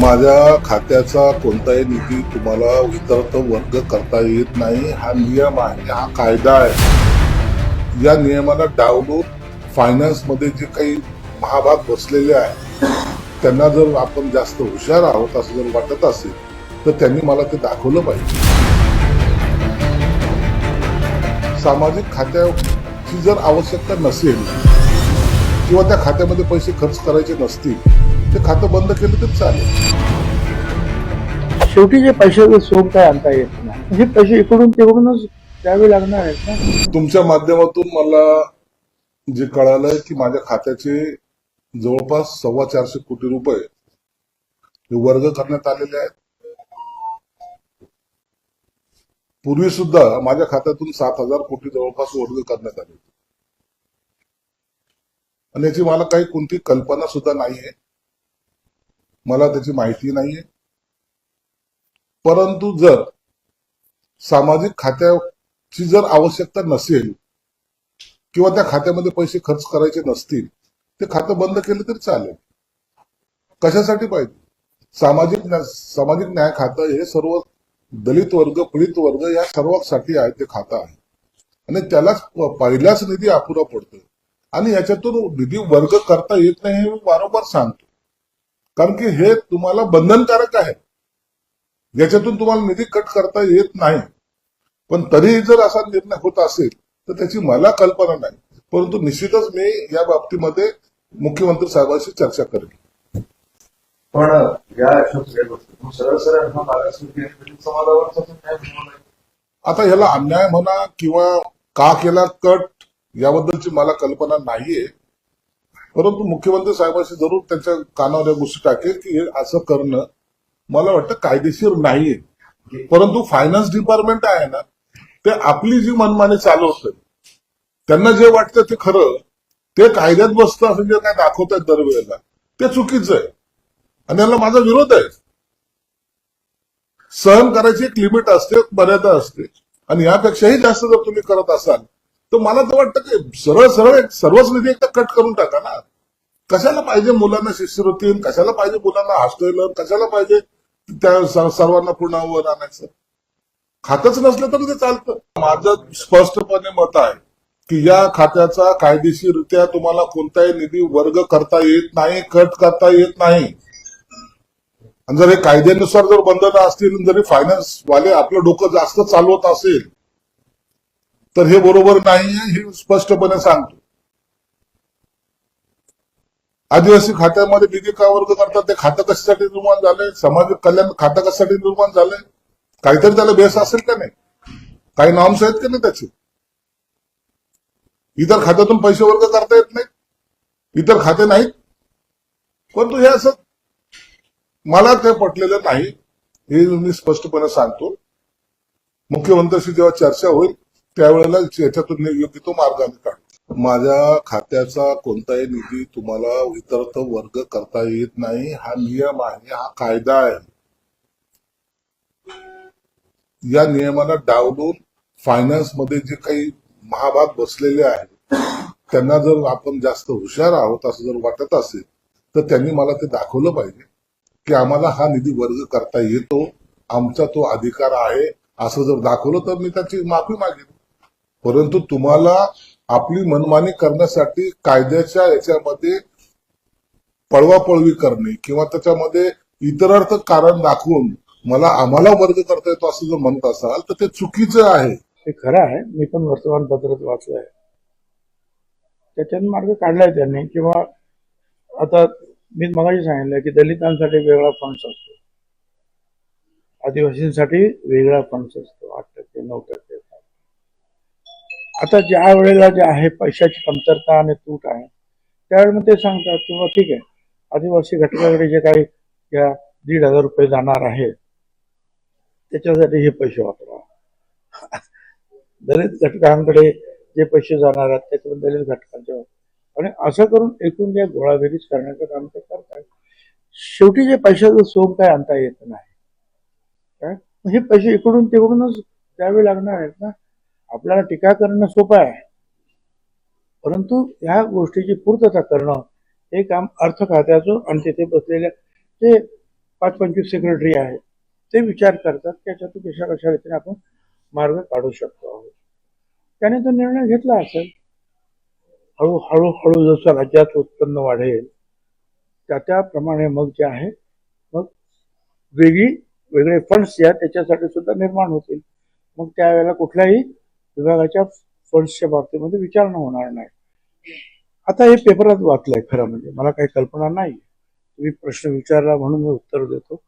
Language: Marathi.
माझ्या खात्याचा कोणताही निधी तुम्हाला इतरत्र वर्ग करता येत नाही. हा नियम आहे हा कायदा आहे. या नियमाला डावलून फायनान्समध्ये जे काही महाभाग बसलेले आहे त्यांना जर आपण जास्त हुशार आहोत असं जर वाटत असेल तर त्यांनी मला ते दाखवलं पाहिजे. सामाजिक खात्याची जर आवश्यकता नसेल किंवा त्या खात्यामध्ये पैसे खर्च करायचे नसतील ते खातं बंद केलं तरी चालेल. शेवटी जे पैशाचं सोंग काय आणता येत नाही. हे पैसे इकडून तिकडूनच द्यावे लागणार आहेत ना? तुमच्या माध्यमातून मला जे कळालंय की माझ्या खात्याचे जवळपास सव्वा चारशे कोटी रुपये हे वर्ग करण्यात आलेले आहेत. पूर्वी सुद्धा माझ्या खात्यातून सात हजार कोटी जवळपास वर्ग करण्यात आले होते. आणि याची मला काही कोणती कल्पना सुद्धा नाहीये. मला त्याची माहिती नाहीये. परंतु जर सामाजिक खात्याची जर आवश्यकता नसेल किंवा त्या खात्यामध्ये पैसे खर्च करायचे नसतील ते खातं बंद केलं तरी चालेल. कशासाठी पाहिजे? सामाजिक न्या- सामाजिक न्याय खातं हे सर्व दलित वर्ग पीडित वर्ग या सर्वांसाठी आहे ते खातं आहे. आणि त्यालाच पहिलाच निधी अपुरा पडतो आणि याच्यातून निधी वर्ग करता येत नाही हे मी वारंवार सांगतो. कारण की हे तुम्हाला बंधनकारक आहे. याच्यातून तुम्हाला निधी कट करता येत नाही. पण तरीही जर असा निर्णय होत असेल तर त्याची मला कल्पना नाही. परंतु निश्चितच मी या बाबतीमध्ये मुख्यमंत्री साहेबांशी चर्चा करेन. पण या सरळ सरळ आता ह्याला अन्याय म्हणा किंवा का केला कट याबद्दलची मला कल्पना नाहीये. परंतु मुख्यमंत्री साहेबांशी जरूर त्यांच्या कानावर या गोष्टी टाकेल की हे असं करणं मला वाटतं कायदेशीर नाहीये. परंतु फायनान्स डिपार्टमेंट आहे ना ते आपली जी मनमानी चालवतं त्यांना जे वाटतं ते खरं ते कायद्यात बसतं असं जे काय दाखवतात दरवेळेला ते चुकीचं आहे. आणि याला माझा विरोध आहे. सहन करायची एक लिमिट असते मर्यादा असते. आणि यापेक्षाही जास्त जर तुम्ही करत असाल तर मला तर वाटतं की सरळ सरळ एक सर्वच निधी एकदा कट करून टाका ना. कशाला पाहिजे मुलांना शिष्यवृत्ती? कशाला पाहिजे मुलांना हॉस्टेल? कशाला पाहिजे त्या सर्वांना पुन्हा आणायचं? खातच नसलं तरी ते चालतं. माझं स्पष्टपणे मत आहे की या खात्याचा कायदेशीररित्या तुम्हाला कोणताही निधी वर्ग करता येत नाही कट करता येत नाही. आणि जर हे कायद्यानुसार जर बंधनं असतील जरी फायनान्स वाले आपलं डोकं जास्त चालवत असेल तर हे बरोबर नाहीये हे स्पष्टपणे सांगतो. आदिवासी खात्यामध्ये निधी का वर्ग करतात? ते खातं कशासाठी निर्माण झालंय समाज कल्याण खातं कशासाठी निर्माण झालंय काहीतरी त्याला बेस असेल का नाही? काही नॉर्म्स आहेत का नाही त्याचे? इतर खात्यातून पैसे वर्ग करता येत नाहीत. इतर खाते नाहीत. परंतु हे असं मला ते पटलेलं नाही. हे मी स्पष्टपणे सांगतो. मुख्यमंत्र्यांशी जेव्हा चर्चा होईल त्यावेळेला याच्यातून योग्य तो मार्ग आम्ही काढू माझ्या खात्याचा कोणताही निधी तुम्हाला इतरत्र वर्ग करता येत नाही. हा नियम आहे हा कायदा आहे. या नियमाला डावलून फायनान्समध्ये जे काही महाभाग बसलेले आहेत त्यांना जर आपण जास्त हुशार आहोत असं जर वाटत असेल तर त्यांनी मला ते दाखवलं पाहिजे की आम्हाला हा निधी वर्ग करता येतो आमचा तो अधिकार आहे असं जर दाखवलं तर मी त्याची माफी मागेन. परंतु तुम्हाला आपली मनमानी करण्यासाठी कायद्याच्या याच्यामध्ये पळवापळवी करणे किंवा त्याच्यामध्ये इतरार्थ कारण दाखवून मला आम्हाला वर्ग करता येतो असं जर म्हणत असाल तर ते चुकीचं आहे. ते खरं आहे. मी पण वर्तमानपत्रात वाचलंय. त्याच्यात मार्ग काढलाय त्यांनी. किंवा आता मी मगाशी सांगितलं की दलितांसाठी वेगळा फंड्स असतो. आदिवासींसाठी वेगळा फंड्स असतो. आठ टक्के नऊ टक्के. आता ज्या वेळेला जे आहे पैशाची कमतरता आणि तूट आहे त्यावेळेला मग ते सांगतात किंवा ठीक आहे आदिवासी घटकाकडे जे काही या दीड हजार रुपये जाणार आहे त्याच्यासाठी हे पैसे वापरा. दलित घटकांकडे जे पैसे जाणार आहेत त्याच्यामध्ये दलित घटकांच्या आणि असं करून एकूण जे गोळाबेरीज करण्याचं काम ते करतात शेवटी जे पैशाचं सोम काय आणता येत नाही. काय? हे पैसे इकडून तिकडूनच द्यावे लागणार आहेत ना. आपल्याला टीका करणं सोपं आहे. परंतु ह्या गोष्टीची पूर्तता करणं हे काम अर्थ खात्याचं आणि तिथे बसलेल्या जे पाच पंचवीस सेक्रेटरी आहेत ते विचार करतात की याच्यातून कशा कशा रीतीने आपण मार्ग काढू शकतो आहोत. त्याने तो निर्णय घेतला असेल. हळूहळू हळू जसं राज्याचं उत्पन्न वाढेल त्या त्याप्रमाणे मग जे आहे मग वेगळी वेगळे फंड्स जे आहेत त्याच्यासाठी सुद्धा निर्माण होतील. मग त्यावेळेला कुठल्याही विभागाच्या फंड्सच्या बाबतीमध्ये विचारणा होणार नाही. आता हे पेपरात वाचलंय खरं म्हणजे. मला काही कल्पना नाही तुम्ही प्रश्न विचारला म्हणून मी उत्तर देतो.